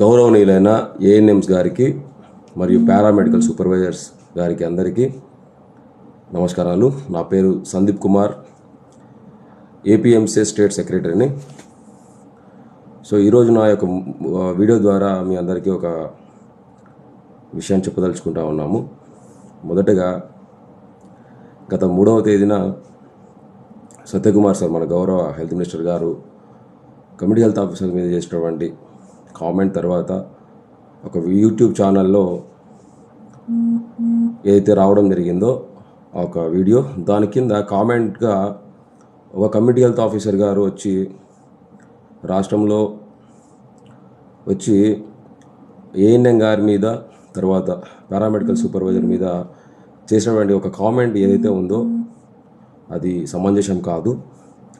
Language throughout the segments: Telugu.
గౌరవనీయులైన ఏఎన్ఎంస్ గారికి మరియు పారామెడికల్ సూపర్వైజర్స్ గారికి అందరికీ నమస్కారాలు. నా పేరు సందీప్ కుమార్ ఏపీఎంసీ స్టేట్ సెక్రటరీని సో ఈరోజు నా యొక్క వీడియో ద్వారా మీ అందరికీ ఒక విషయం చెప్పదలుచుకుంటా ఉన్నాము. మొదటగా గత మూడవ తేదీన సత్యకుమార్ సార్ మన గౌరవ హెల్త్ మినిస్టర్ గారు కమిటీ హెల్త్ ఆఫీసర్ మీద చేసినటువంటి కామెంట్ తర్వాత ఒక యూట్యూబ్ ఛానల్లో ఏదైతే రావడం జరిగిందో ఒక వీడియో దాని కింద కామెంట్గా ఒక కమ్యూనిటీ హెల్త్ ఆఫీసర్ గారు వచ్చి రాష్ట్రంలో వచ్చి ఏఎన్ఎం గారి మీద తర్వాత పారామెడికల్ సూపర్వైజర్ మీద చేసినటువంటి ఒక కామెంట్ ఏదైతే ఉందో అది సమంజసం కాదు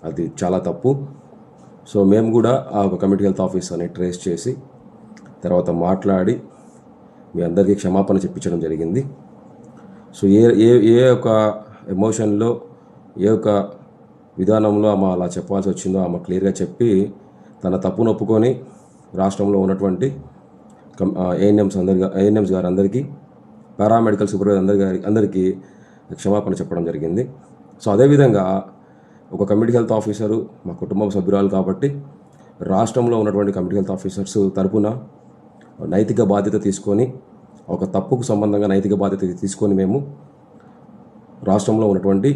అది చాలా తప్పు. సో మేము కూడా ఆ ఒక కమిటీ హెల్త్ ఆఫీసర్ని ట్రేస్ చేసి తర్వాత మాట్లాడి మీ అందరికీ క్షమాపణ చెప్పించడం జరిగింది. సో ఏ ఏ ఏ ఒక ఎమోషన్లో ఏ ఒక విధానంలో ఆమె అలా చెప్పాల్సి వచ్చిందో ఆమె క్లియర్గా చెప్పి తన తప్పును ఒప్పుకొని రాష్ట్రంలో ఉన్నటువంటి కం ఏఎన్ఎంస్ అందరి ఏఎన్ఎంస్ గారు అందరికీ పారామెడికల్ సూపర్వైజర్ అందరి గారి అందరికీ క్షమాపణ చెప్పడం జరిగింది. సో అదేవిధంగా ఒక కమ్యూనిటీ హెల్త్ ఆఫీసరు మా కుటుంబ సభ్యురాలు కాబట్టి రాష్ట్రంలో ఉన్నటువంటి కమిటీ హెల్త్ ఆఫీసర్స్ తరపున నైతిక బాధ్యత తీసుకొని ఒక తప్పుకు సంబంధంగా నైతిక బాధ్యత తీసుకొని మేము రాష్ట్రంలో ఉన్నటువంటి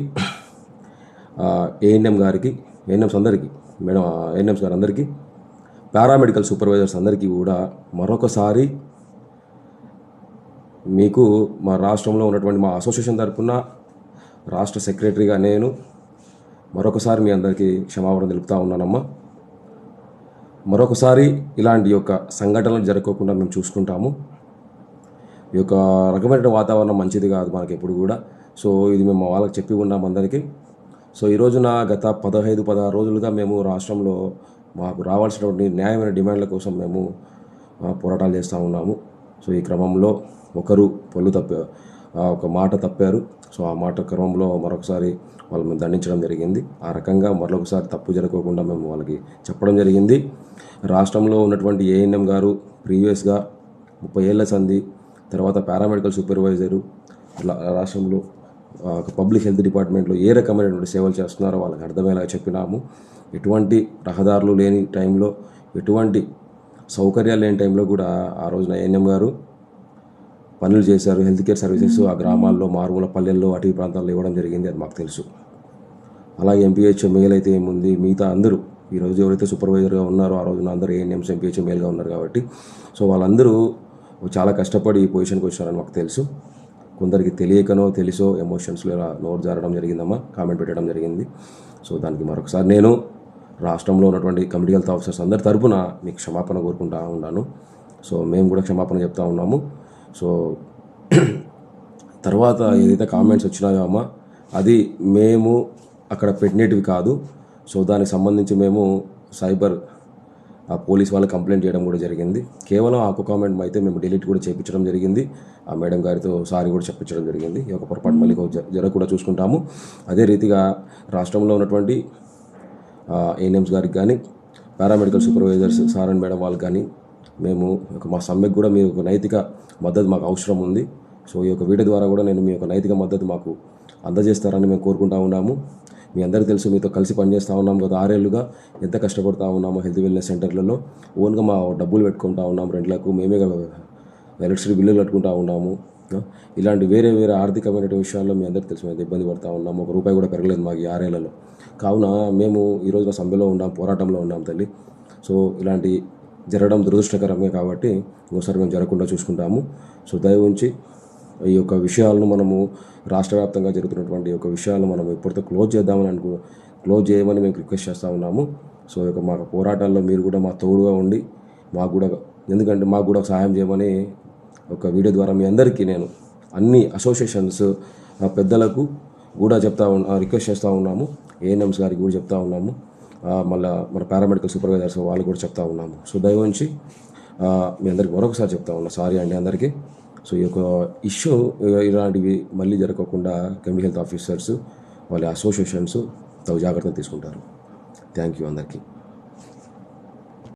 ఏఎన్ఎం గారికి ఏఎన్ఎంస్ అందరికీ మేడం ఏఎన్ఎంస్ గారు అందరికీ పారామెడికల్ సూపర్వైజర్స్ అందరికీ కూడా మరొకసారి మీకు మా రాష్ట్రంలో ఉన్నటువంటి మా అసోసియేషన్ తరపున రాష్ట్ర సెక్రటరీగా నేను మరొకసారి మీ అందరికీ క్షమాపణ తెలుపుతా ఉన్నానమ్మా. మరొకసారి ఇలాంటి యొక్క సంఘటనలు జరగకుండా మేము చూసుకుంటాము. ఈ యొక్క రకమైన వాతావరణం మంచిది కాదు మనకి ఎప్పుడు కూడా. సో ఇది మేము వాళ్ళకి చెప్పి ఉన్నాం అందరికీ. సో ఈ రోజున గత పదహైదు పదహారు రోజులుగా మేము రాష్ట్రంలో మాకు రావాల్సినటువంటి న్యాయమైన డిమాండ్ల కోసం మేము పోరాటాలు చేస్తూ ఉన్నాము. సో ఈ క్రమంలో ఒకరు పళ్ళు తప్ప ఒక మాట తప్పారు. సో ఆ మాట క్రమంలో మరొకసారి వాళ్ళు మేము దండించడం జరిగింది. ఆ రకంగా మరొకసారి తప్పు జరగకుండా మేము వాళ్ళకి చెప్పడం జరిగింది. రాష్ట్రంలో ఉన్నటువంటి ఏఎన్ఎం గారు ప్రీవియస్గా ముప్పై ఏళ్ళ సంధి తర్వాత పారామెడికల్ సూపర్వైజరు రాష్ట్రంలో ఒక పబ్లిక్ హెల్త్ డిపార్ట్మెంట్లో ఏ రకమైనటువంటి సేవలు చేస్తున్నారో వాళ్ళకి అర్థమయ్యేలా చెప్పినాము. ఎటువంటి రహదారులు లేని టైంలో ఎటువంటి సౌకర్యాలు లేని టైంలో కూడా ఆ రోజున ఏఎన్ఎం గారు పనులు చేశారు హెల్త్ కేర్ సర్వీసెస్ ఆ గ్రామాల్లో మారుమూల పల్లెల్లో అటవీ ప్రాంతాల్లో ఇవ్వడం జరిగింది అది మాకు తెలుసు. అలాగే ఎంపీహెచ్ మేల్ అయితే ఏముంది? మిగతా అందరూ ఈరోజు ఎవరైతే సూపర్వైజర్గా ఉన్నారో ఆ రోజున అందరూ ఏఎన్ఎంస్ ఎంపీహెచ్ మేల్గా ఉన్నారు కాబట్టి. సో వాళ్ళందరూ చాలా కష్టపడి ఈ పొజిషన్కి వచ్చారని మాకు తెలుసు. కొందరికి తెలియకనో తెలుసో ఎమోషన్స్లో ఇలా నోరు జారడం జరిగిందమ్మా కామెంట్ పెట్టడం జరిగింది. సో దానికి మరొకసారి నేను రాష్ట్రంలో ఉన్నటువంటి కమిటీ హెల్త్ ఆఫీసర్స్ అందరి తరపున మీకు క్షమాపణ కోరుకుంటా ఉన్నాను. సో మేము కూడా క్షమాపణ చెప్తా ఉన్నాము. సో తర్వాత ఏదైతే కామెంట్స్ వచ్చినాయో అమ్మ అది మేము అక్కడ పెట్టినటివి కాదు. సో దానికి సంబంధించి మేము సైబర్ ఆ పోలీస్ వాళ్ళకి కంప్లైంట్ చేయడం కూడా జరిగింది. కేవలం ఆ ఒక కామెంట్ అయితే మేము డిలీట్ కూడా చేయించడం జరిగింది. ఆ మేడం గారితో సారీ కూడా చెప్పించడం జరిగింది. ఈ యొక్క పొరపాటు మళ్ళీ జరగకుండా చూసుకుంటాము. అదే రీతిగా రాష్ట్రంలో ఉన్నటువంటి ఏఎన్ఎంస్ గారికి కానీ paramedical supervisors sir and madam వాళ్ళకి కానీ మేము ఒక మా సమ్మెకు కూడా మీ యొక్క నైతిక మద్దతు మాకు అవసరం ఉంది. సో ఈ యొక్క వీడియో ద్వారా కూడా నేను మీ యొక్క నైతిక మద్దతు మాకు అందజేస్తారని మేము కోరుకుంటా ఉన్నాము. మీ అందరికీ తెలుసు మీతో కలిసి పనిచేస్తూ ఉన్నాం గత ఆరేళ్ళుగా. ఎంత కష్టపడతా ఉన్నాము హెల్త్ వెల్నెస్ సెంటర్లలో. ఓన్గా మా డబ్బులు పెట్టుకుంటా ఉన్నాం రెంట్లకు. మేమే ఎలక్ట్రిసిటీ బిల్లులు కట్టుకుంటా ఉన్నాము. ఇలాంటి వేరే వేరే ఆర్థికమైన విషయాల్లో మీ అందరికీ తెలుసు మేము ఇబ్బంది పడతా ఉన్నాము. ఒక రూపాయి కూడా పెరగలేదు మాకు ఈ ఆరేళ్ళలో. కావున మేము ఈరోజు రోజున సమ్మెలో ఉన్నాం పోరాటంలో ఉన్నాం తల్లి. సో ఇలాంటి జరగడం దురదృష్టకరమే కాబట్టి ఇంకోసారి మేము జరగకుండా చూసుకుంటాము. సో దయ ఉంచి ఈ యొక్క విషయాలను మనము రాష్ట్ర వ్యాప్తంగా జరుగుతున్నటువంటి యొక్క విషయాలను మనం ఎప్పటితో క్లోజ్ చేద్దామని అనుకు క్లోజ్ చేయమని మేము రిక్వెస్ట్ చేస్తూ ఉన్నాము. సో ఈ యొక్క మా పోరాటాల్లో మీరు కూడా మా తోడుగా ఉండి మాకు కూడా ఎందుకంటే మాకు కూడా సహాయం చేయమని ఒక వీడియో ద్వారా మీ అందరికీ నేను అన్ని అసోసియేషన్స్ పెద్దలకు కూడా చెప్తా ఉన్నా రిక్వెస్ట్ చేస్తూ ఉన్నాము. ఏఎన్ఎంస్ గారికి కూడా చెప్తా ఉన్నాము. మళ్ళీ మన పారామెడికల్ సూపర్వైజర్స్ వాళ్ళు కూడా చెప్తా ఉన్నాము. సో దయవుంచి ఆ, మీ అందరికి మరొకసారి చెప్తా ఉన్నా. సారీ అండి అందరికీ. సో ఈ యొక్క ఇష్యూ ఇలాంటివి మళ్ళీ జరగకుండా కమ్యూ హెల్త్ ఆఫీసర్స్ వాళ్ళ అసోసియేషన్స్ తగు జాగ్రత్తలు తీసుకుంటారు. థ్యాంక్ యూ అందరికీ.